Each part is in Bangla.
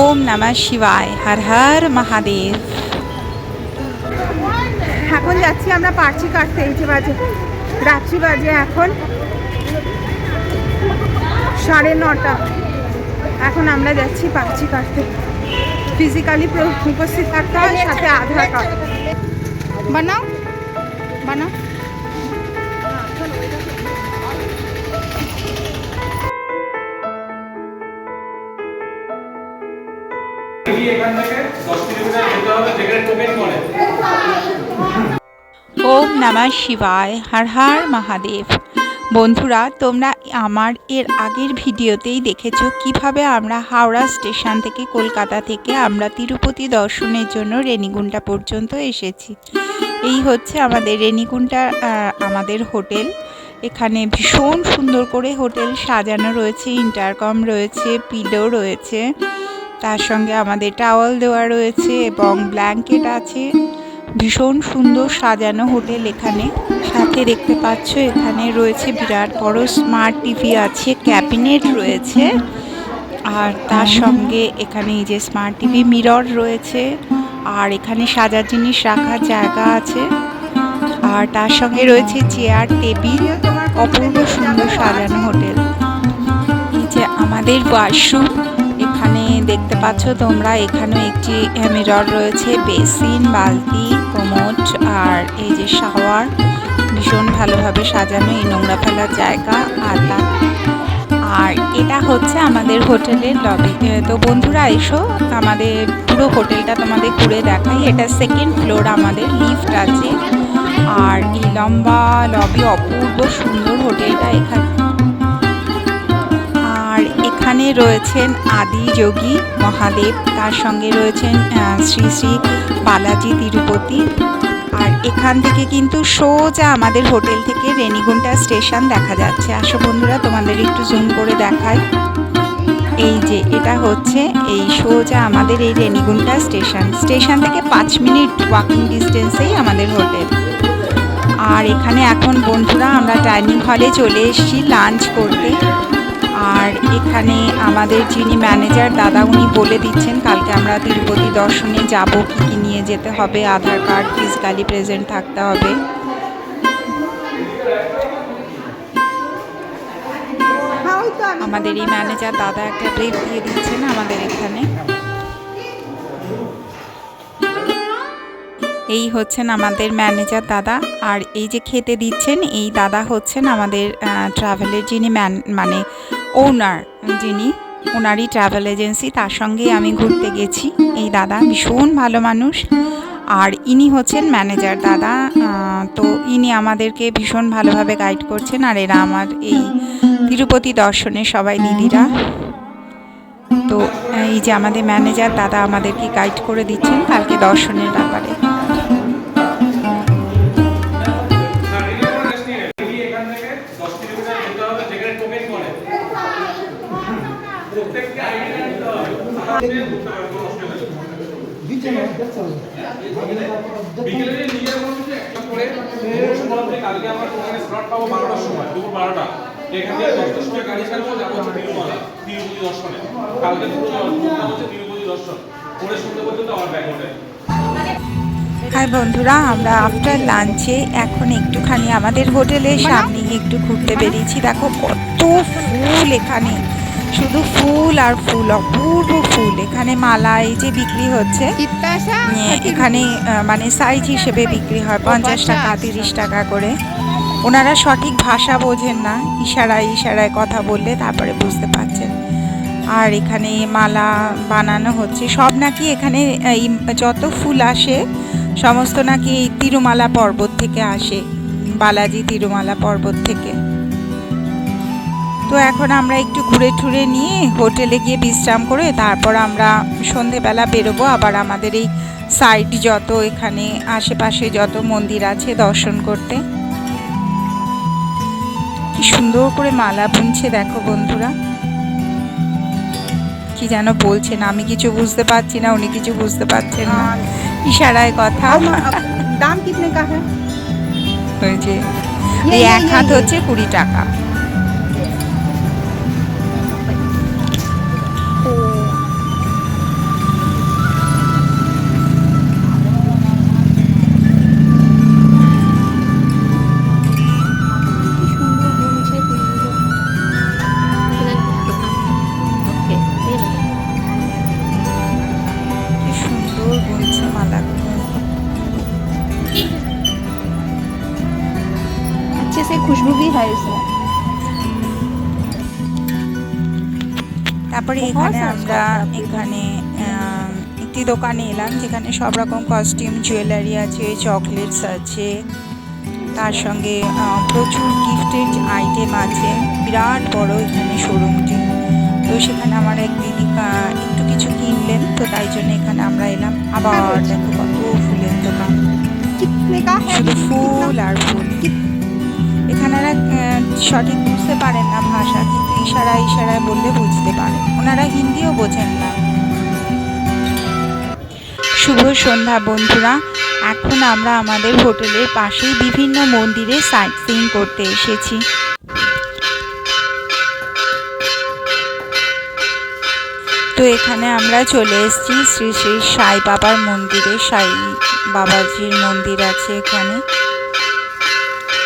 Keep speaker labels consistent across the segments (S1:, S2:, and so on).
S1: ওম নমঃ শিবায় হর হর মহাদেব
S2: এখন যাচ্ছি আমরা পার্চি কাটতে, এই বাজে। রাত্রি বাজে এখন। সাড়ে নটা। এখন আমরা যাচ্ছি পার্চি কাটতে। ফিজিক্যালি উপস্থিত থাকতে হয়, সাথে আধার কার্ড। বানাও। বানাও।
S1: ওম নমঃ শিবায় হর হর মহাদেব। বন্ধুরা তোমরা আমার এর আগের ভিডিওতেই দেখেছ কীভাবে আমরা হাওড়া স্টেশন থেকে কলকাতা থেকে আমরা তিরুপতি দর্শনের জন্য রেনিগুন্টা পর্যন্ত এসেছি। এই হচ্ছে আমাদের আহ, আমাদের হোটেল। এখানে ভীষণ সুন্দর করে হোটেল সাজানো রয়েছে ইন্টারকম রয়েছে পিলো রয়েছে। তার সঙ্গে আমাদের টাওয়াল দেওয়া রয়েছে এবং ব্ল্যাঙ্কেট আছে। ভীষণ সুন্দর সাজানো হোটেল এখানে। সাথে দেখতে পাচ্ছ এখানে রয়েছে বিরাট বড় স্মার্ট টিভি আছে ক্যাবিনেট রয়েছে। আর তার সঙ্গে এখানে এই যে স্মার্ট টিভি মিরর রয়েছে। আর এখানে সাজার জিনিস রাখার জায়গা আছে। আর তার সঙ্গে রয়েছে চেয়ার টেবিল অপূর্ব সুন্দর সাজানো হোটেল। এই যে আমাদের ওয়াশরুম এখানে দেখতে পাচ্ছ তোমরা, এখানে একটি মিরর রয়েছে, বেসিন, বালতি, কোমোট আর এই যে শাওয়ার। ভীষণ ভালোভাবে সাজানো এই নোংরা ফেলার জায়গা তার আর এটা হচ্ছে আমাদের হোটেলের লবি তো বন্ধুরা, এসো, আমাদের পুরো হোটেলটা তোমাদের ঘুরে দেখাই। এটা সেকেন্ড ফ্লোর আমাদের লিফট আছে। আর এই লম্বা লবি অপূর্ব সুন্দর হোটেলটা এখানে। এখানে রয়েছেন আদি যোগী মহাদেব, তার সঙ্গে রয়েছেন শ্রী শ্রী বালাজি তিরুপতি। আর এখান থেকে কিন্তু সোজা আমাদের হোটেল থেকে রেনিগুন্টা স্টেশন দেখা যাচ্ছে। আসো বন্ধুরা, তোমাদের একটু জুম করে দেখায় এই যে, এটা হচ্ছে এই সোজা আমাদের এই রেনিগুন্টা স্টেশন। স্টেশন থেকে পাঁচ মিনিট ওয়াকিং ডিস্টেন্সেই আমাদের হোটেল। আর এখানে এখন বন্ধুরা, আমরা ডাইনিং হলে চলে এসেছি লাঞ্চ করতে। আর এখানে আমাদের যিনি ম্যানেজার দাদা উনি বলে দিচ্ছেন, কালকে আমরা তিরুপতি দর্শনে যাব, কী কী নিয়ে যেতে হবে, আধার কার্ড ফিজিক্যালি প্রেজেন্ট থাকতে হবে। আমাদের এই ম্যানেজার দাদা একটা ব্রেক দিয়ে দিচ্ছেন আমাদের এখানে। এই হচ্ছেন আমাদের ম্যানেজার দাদা, আর এই যে খেতে দিচ্ছেন, এই দাদা হচ্ছেন আমাদের ট্রাভেলের যিনি ম্যান মানে ওনার যিনি ওনারই ট্রাভেল এজেন্সি তার সঙ্গেই আমি ঘুরতে গেছি। এই দাদা ভীষণ ভালো মানুষ আর ইনি হচ্ছেন ম্যানেজার দাদা। তো ইনি আমাদেরকে ভীষণ ভালোভাবে গাইড করছেন আর এরা আমার এই তিরুপতি দর্শনের সবাই দিদিরা। তো এই যে আমাদের ম্যানেজার দাদা আমাদেরকে গাইড করে দিচ্ছেন কালকে দর্শনের ব্যাপারে।
S3: হোটেল
S1: হাই বন্ধুরা, আমরা আফটার লাঞ্চে এখন একটুখানি আমাদের হোটেলের সামনে একটু ঘুরতে বেরিয়েছি। দেখো কত ফুল এখানে। শুধু ফুল আর ফুল অপূর্ব ফুল। এখানে মালা এই যে বিক্রি হচ্ছে। এখানে মানে সাইজ হিসেবে বিক্রি হয় পঞ্চাশ টাকা তিরিশ টাকা করে। ওনারা সঠিক ভাষা বোঝেন না ইশারায় ইশারায় কথা বললে তারপরে বুঝতে পারছেন। আর এখানে মালা বানানো হচ্ছে। সব নাকি এখানে যত ফুল আসে সমস্ত নাকি এই তিরুমালা পর্বত থেকে আসে বালাজি তিরুমালা পর্বত থেকে। তো এখন আমরা একটু ঘুরে ঠুরে নিয়ে হোটেলে গিয়ে বিশ্রাম করে তারপর আমরা সন্ধেবেলা বেরোবো। আবার আমাদের এই সাইড যত এখানে আশেপাশে যত মন্দির আছে দর্শন করতে। কি সুন্দর করে মালা বুনছে দেখো বন্ধুরা। কি যেন বলছেন আমি কিছু বুঝতে পারছি না উনি কিছু বুঝতে পারছেন না। ইশারায় কথা।
S2: দাম কি কা
S1: এক হাত হচ্ছে কুড়ি টাকা।
S2: है इसमें
S1: তারপরে এখানে আমরা এখানে আহ, একটি দোকানে এলাম যেখানে সব রকম কস্টিউম জুয়েলারি আছে চকলেটস আছে তার সঙ্গে আহ, প্রচুর গিফটের আইটেম আছে বিরাট বড় এখানে শোরুমটি তো সেখানে আমার এক দিদি আহ, একটু কিছু কিনলেন তো তাই জন্য এখানে আমরা এলাম আবার দেখো কত সঠিক বুঝতে পারেন না ভাষা, কিন্তু ইশারা ইশারায় বললে বুঝতে পারেন। ওনারা হিন্দিও বোঝেন না। শুভ সন্ধ্যা বন্ধুরা, এখন আমরা আমাদের হোটেলের পাশেই বিভিন্ন মন্দিরে সাইট সিইং করতে এসেছি। তো এখানে আমরা চলে এসেছি শ্রী শ্রী সাই বাবার মন্দিরে। সাই বাবাজির মন্দির আছে এখানে।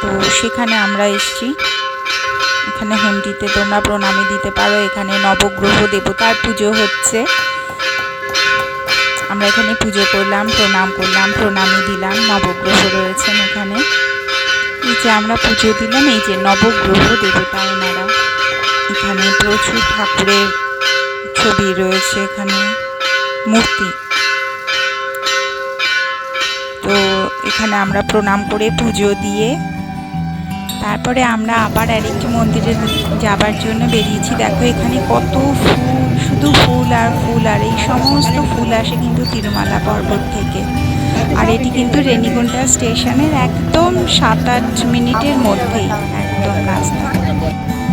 S1: তো সেখানে আমরা এসেছি। এখানে হুন্ডিতে তোমরা প্রণামী দিতে পারো, এখানে নবগ্রহ দেবতার পুজো হচ্ছে। আমরা এখানে পুজো করলাম, প্রণাম করলাম, প্রণামী দিলাম, নবগ্রহ রয়েছেন এখানে। এই যে আমরা পুজো দিলাম, এই যে নবগ্রহ দেবতা ওনারা এখানে প্রচুর ঠাকুরের ছবি রয়েছে এখানে, মূর্তি। তো এখানে আমরা প্রণাম করে পুজো দিয়ে তারপরে আমরা আবার আরেকটি মন্দিরে যাবার জন্য বেরিয়েছি। দেখো এখানে কত ফুল, শুধু ফুল আর ফুল, আর এই সমস্ত ফুল আসে কিন্তু তিরুমালা পর্বত থেকে। আর এটি কিন্তু রেনিগুন্টা স্টেশনের একদম সাত আট মিনিটের মধ্যেই, একদম রাস্তা।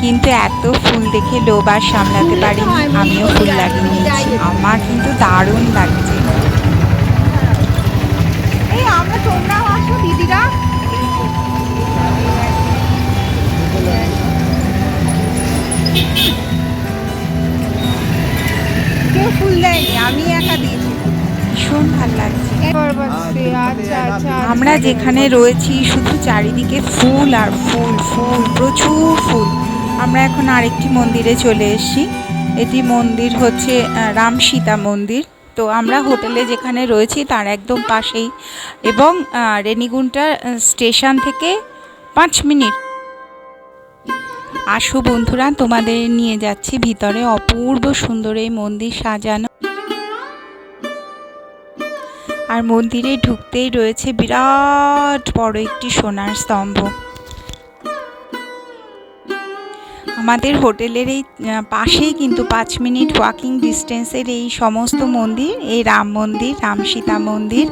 S1: কিন্তু এত ফুল দেখে লোভ আর সামলাতে পারিনি, আমিও ফুল লাগিয়ে নিয়েছি। আমার কিন্তু দারুণ লাগছে।
S2: এই আমরা তোমরাও কেউ ফুল দেয়নি আমি একা দিয়েছি।
S1: ভীষণ ভালো লাগছে। আমরা যেখানে রয়েছি শুধু চারিদিকে ফুল আর ফুল ফুল প্রচুর ফুল। আমরা এখন আরেকটি মন্দিরে চলে এসেছি। এটি মন্দির হচ্ছে রাম সীতা মন্দির। তো আমরা হোটেলে যেখানে রয়েছি তার একদম পাশেই। এবং রেনিগুন্টা স্টেশন থেকে পাঁচ মিনিট আসো বন্ধুরা, তোমাদের নিয়ে যাচ্ছি ভিতরে অপূর্ব সুন্দর এই মন্দির সাজানো। আর মন্দিরে ঢুকতেই রয়েছে বিরাট বড় একটি সোনার স্তম্ভ। আমাদের হোটেলের এই পাশেই কিন্তু পাঁচ মিনিট ওয়াকিং ডিস্টেন্সের এই সমস্ত মন্দির, এই রাম মন্দির, রাম সীতা মন্দির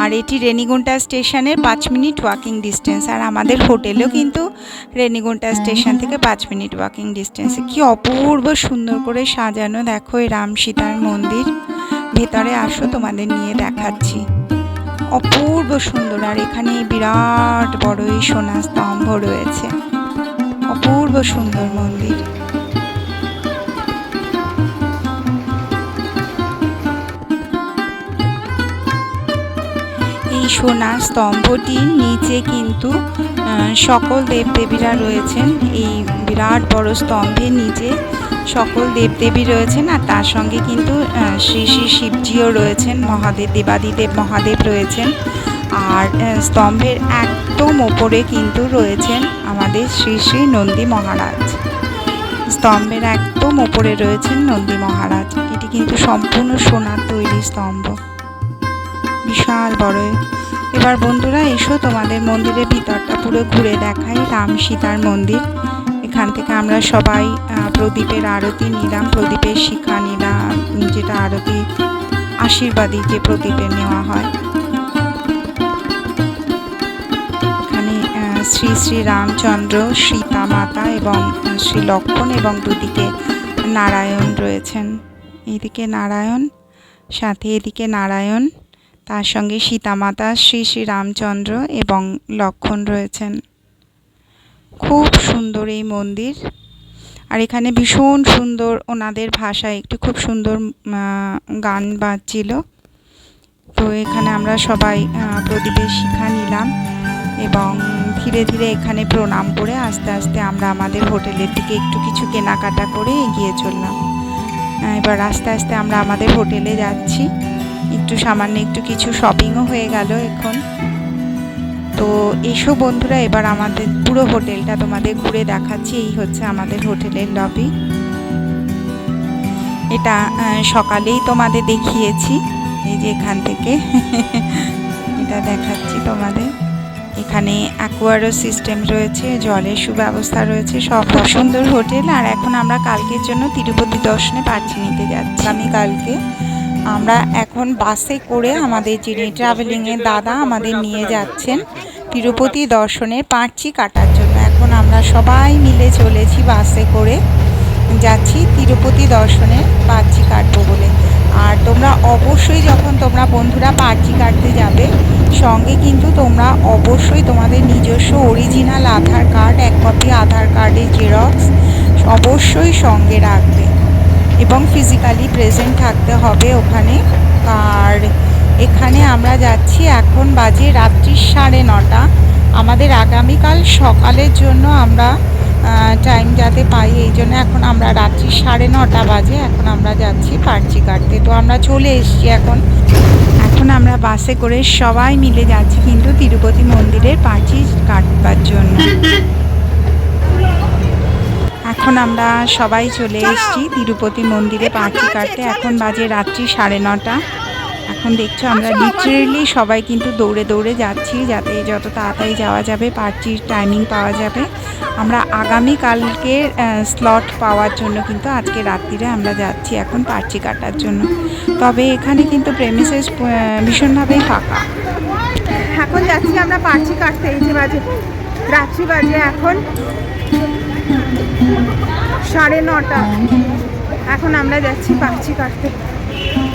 S1: আর এটি রেনিগুন্টা স্টেশনের পাঁচ মিনিট ওয়াকিং ডিস্টেন্স আর আমাদের হোটেলও কিন্তু রেনিগুন্টা স্টেশন থেকে পাঁচ মিনিট ওয়াকিং ডিস্টেন্সে কি অপূর্ব সুন্দর করে সাজানো, দেখো এই রাম সীতার মন্দির। ভেতরে আসো, তোমাদের নিয়ে দেখাচ্ছি। অপূর্ব সুন্দর আর এখানে বিরাট বড় এই সোনা স্তম্ভ রয়েছে। অপূর্ব সুন্দর মন্দির। এই সোনার স্তম্ভটির নিচে কিন্তু সকল দেবদেবীরা রয়েছেন। এই বিরাট বড় স্তম্ভের নিচে সকল দেবদেবী রয়েছেন আর তার সঙ্গে কিন্তু শ্রী শ্রী শিবজিও রয়েছেন। মহাদেব, দেবাদিদেব, মহাদেব রয়েছেন। আর স্তম্ভের স্তম্ভের একদম ওপরে কিন্তু রয়েছেন আমাদের শ্রী শ্রী নন্দী মহারাজ। স্তম্ভের একদম ওপরে রয়েছেন নন্দী মহারাজ। এটি কিন্তু সম্পূর্ণ সোনার তৈরি স্তম্ভ। বিশাল বড়। এবার বন্ধুরা, এসো তোমাদের মন্দিরের ভিতরটা পুরো ঘুরে দেখাই রাম সীতার মন্দির। এখান থেকে আমরা সবাই প্রদীপের আরতি নিলাম। প্রদীপের শিখা নিলাম, যেটা আরতি আশীর্বাদী যে প্রদীপের নেওয়া হয়। শ্রী শ্রী রামচন্দ্র, সীতা মাতা এবং শ্রী লক্ষ্মণ এবং দুদিকে নারায়ণ রয়েছেন। এদিকে নারায়ণ, সাথে এদিকে নারায়ণ, তার সঙ্গে সীতামাতা শ্রী শ্রী রামচন্দ্র এবং লক্ষণ রয়েছেন। খুব সুন্দর এই মন্দির। আর এখানে ভীষণ সুন্দর ওনাদের ভাষায় একটু খুব সুন্দর গান বাজছিল। তো এখানে আমরা সবাই প্রদীপের শিক্ষা নিলাম। এবং ধীরে ধীরে এখানে প্রণাম করে আস্তে আস্তে আমরা আমাদের হোটেলের দিকে একটু কিছু কেনাকাটা করে এগিয়ে চললাম। এবার আস্তে আস্তে আমরা আমাদের হোটেলে যাচ্ছি। একটু সামান্য একটু কিছু শপিংও হয়ে গেল এখন। তো এসো বন্ধুরা, এবার আমাদের পুরো হোটেলটা তোমাদের ঘুরে দেখাচ্ছি। এই হচ্ছে আমাদের হোটেলের লবি এটা সকালেই তোমাদের দেখিয়েছি। এই যে এখান থেকে। এটা দেখাচ্ছি তোমাদের। এখানে অ্যাকোয়ারো সিস্টেম রয়েছে, জলের সুব্যবস্থা রয়েছে, সব সুন্দর হোটেল। আর এখন আমরা কালকের জন্য তিরুপতি দর্শনে পার্টি নিতে যাচ্ছি। আমি কালকে আমরা এখন বাসে করে আমাদের যিনি ট্রাভেলিংয়ের দাদা আমাদের নিয়ে যাচ্ছেন তিরুপতি দর্শনের পার্চি কাটার জন্য। এখন আমরা সবাই মিলে চলেছি বাসে করে। যাচ্ছি তিরুপতি দর্শনের পার্চি কাটবো বলে। আর তোমরা অবশ্যই যখন তোমরা বন্ধুরা পার্চি কাটতে যাবে, সঙ্গে কিন্তু তোমরা অবশ্যই তোমাদের নিজস্ব অরিজিনাল আধার কার্ড এক কপি আধার কার্ডের জেরক্স অবশ্যই সঙ্গে রাখবে। এবং ফিজিক্যালি প্রেজেন্ট থাকতে হবে ওখানে। আর এখানে আমরা যাচ্ছি এখন বাজে রাত্রি সাড়ে নটা। আমাদের আগামীকাল সকালের জন্য আমরা টাইম যাতে পাই এই জন্য এখন আমরা রাত্রি সাড়ে নটা বাজে এখন আমরা যাচ্ছি পার্চি কাটতে। তো আমরা চলে এসেছি এখন। এখন আমরা বাসে করে সবাই মিলে যাচ্ছি কিন্তু তিরুপতি মন্দিরের পার্চি কাটবার জন্য। এখন আমরা সবাই চলে এসেছি তিরুপতি মন্দিরে পার্চি কাটতে। এখন বাজে রাত্রি সাড়ে নটা। এখন দেখছ আমরা লিটারেলি সবাই কিন্তু দৌড়ে দৌড়ে যাচ্ছি যাতে যত তাড়াতাড়ি যাওয়া যাবে পার্চির টাইমিং পাওয়া যাবে। আমরা আগামী কালকে স্লট পাওয়ার জন্য কিন্তু আজকে রাত্রিরে আমরা যাচ্ছি এখন পার্চি কাটার জন্য। তবে এখানে কিন্তু প্রেমিসেস ভীষণভাবেই ফাঁকা।
S2: এখন যাচ্ছি আমরা পার্চি কাটতে এই যে বাজে রাত্রি বাজে এখন। সাড়ে নটা। এখন আমরা যাচ্ছি পার্চি কাটতে।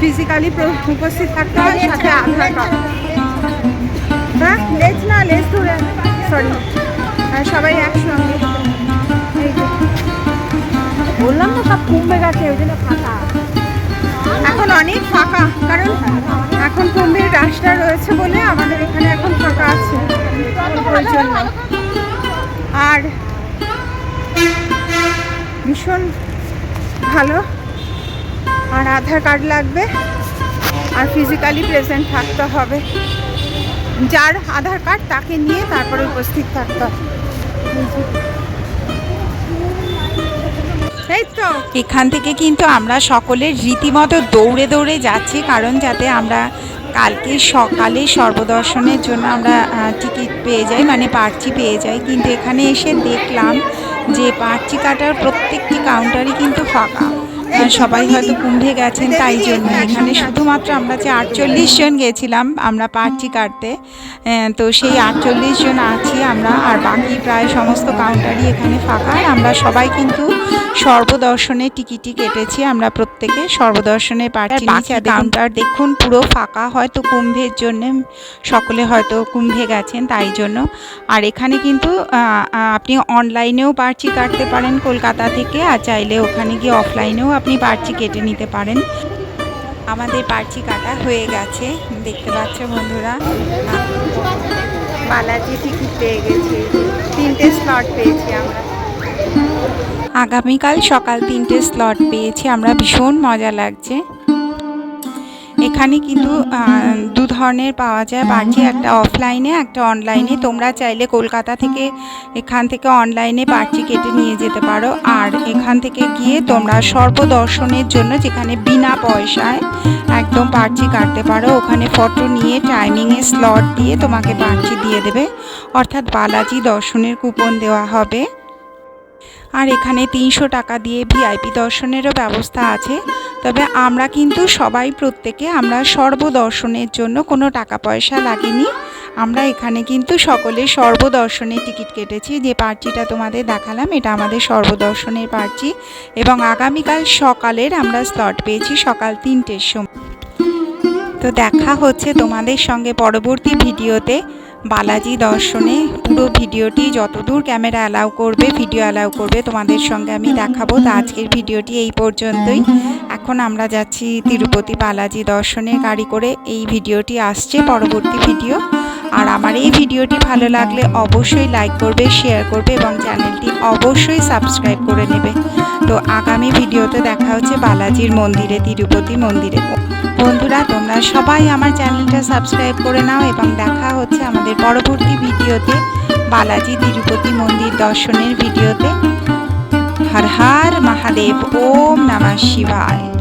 S2: ফিজিক্যালি উপস্থিত থাকতে হয় সাথে আধার কার্ড হ্যাঁ? লেজ না লেজ ধরে সরি সবাই একসঙ্গে। বললাম না সব কমবে গেছে ওই জন্য ফাঁকা। এখন অনেক ফাঁকা কারণ এখন কুম্ভের রাস্তা রয়েছে বলে আমাদের এখানে এখন ফাঁকা আছে। ওই জন্য। আর ভীষণ ভালো। আর আধার কার্ড লাগবে আর ফিজিক্যালি প্রেজেন্ট থাকতে হবে। যার আধার কার্ড তাকে নিয়ে তারপরে উপস্থিত থাকতে হবে।
S1: এখান থেকে কিন্তু আমরা সকলের রীতিমতো দৌড়ে দৌড়ে যাচ্ছি, কারণ যাতে আমরা কালকে সকালে সর্বদর্শনের জন্য আমরা টিকিট পেয়ে যাই মানে পার্চি পেয়ে যাই। কিন্তু এখানে এসে দেখলাম যে পার্চি কাটার প্রত্যেকটি কাউন্টারই কিন্তু ফাঁকা। সবাই হয়তো কুম্ভে গেছেন তাই জন্য। এখানে শুধুমাত্র আমরা যে আটচল্লিশ জন গেছিলাম আমরা পার্চি কাটতে তো সেই আটচল্লিশ জন আছি আমরা আর বাকি প্রায় সমস্ত কাউন্টারই এখানে ফাঁকা। আমরা সবাই কিন্তু সর্বদর্শনে টিকিটই কেটেছি আমরা প্রত্যেকে সর্বদর্শনে পার্টি কাউন্টার দেখুন পুরো ফাঁকা হয়তো কুম্ভের জন্য সকলে হয়তো কুম্ভে গেছেন তাই জন্য। আর এখানে কিন্তু আপনি অনলাইনেও পার্চি কাটতে পারেন কলকাতা থেকে আর চাইলে ওখানে গিয়ে অফলাইনেও আপনি পার্চি কেটে নিতে পারেন। আমাদের পার্চি কাটা হয়ে গেছে। দেখতে পাচ্ছ বন্ধুরা।
S2: বালাজি টিকিট পেয়ে গেছি। তিনটে স্লট পেয়েছি আমরা।
S1: আগামীকাল সকাল তিনটে স্লট পেয়েছি। আমরা ভীষণ মজা লাগছে। এখানে কিন্তু দু ধরনের পাওয়া যায়। পার্চি একটা অফলাইনে একটা অনলাইনে তোমরা চাইলে কলকাতা থেকে এখান থেকে অনলাইনে পার্চি কেটে নিয়ে যেতে পারো। আর এখান থেকে গিয়ে তোমরা সর্বদর্শনের জন্য যেখানে বিনা পয়সায় একদম পার্চি কাটতে পারো ওখানে ফটো নিয়ে টাইমিংয়ে স্লট দিয়ে তোমাকে পার্চি দিয়ে দেবে। অর্থাৎ বালাজি দর্শনের কুপন দেওয়া হবে। আর এখানে তিনশো টাকা দিয়ে ভিআইপি দর্শনেরও ব্যবস্থা আছে। তবে আমরা কিন্তু সবাই প্রত্যেকে আমরা সর্বদর্শনের জন্য কোনো টাকা পয়সা লাগেনি। আমরা এখানে কিন্তু সকলে সর্বদর্শনের টিকিট কেটেছি। যে পার্চিটা তোমাদের দেখালাম, এটা আমাদের সর্বদর্শনের পার্চি এবং আগামীকাল সকালের আমরা স্লট পেয়েছি সকাল তিনটের সময়। তো দেখা হচ্ছে তোমাদের সঙ্গে পরবর্তী ভিডিওতে। বালাজি দর্শনে পুরো ভিডিওটি যতদূর ক্যামেরা অ্যালাউ করবে, ভিডিও অ্যালাউ করবে তোমাদের সঙ্গে আমি দেখাবো। তো আজকের ভিডিওটি এই পর্যন্তই। এখন আমরা যাচ্ছি তিরুপতি বালাজি দর্শনে গাড়ি করে। এই ভিডিওটি আসছে পরবর্তী ভিডিও। আর আমার এই ভিডিওটি ভালো লাগলে অবশ্যই লাইক করবে শেয়ার করবে এবং চ্যানেলটি অবশ্যই সাবস্ক্রাইব করে নেবে। তো আগামী ভিডিওতে দেখা হচ্ছে বালাজির মন্দিরে, তিরুপতি মন্দিরে। বন্ধুরা, তোমরা সবাই আমার চ্যানেলটা সাবস্ক্রাইব করে নাও এবং দেখা হচ্ছে আমাদের পরবর্তী ভিডিওতে বালাজি তিরুপতি মন্দির দর্শনের ভিডিওতে। হর হর, মহাদেব, ওম নমঃ শিবায়।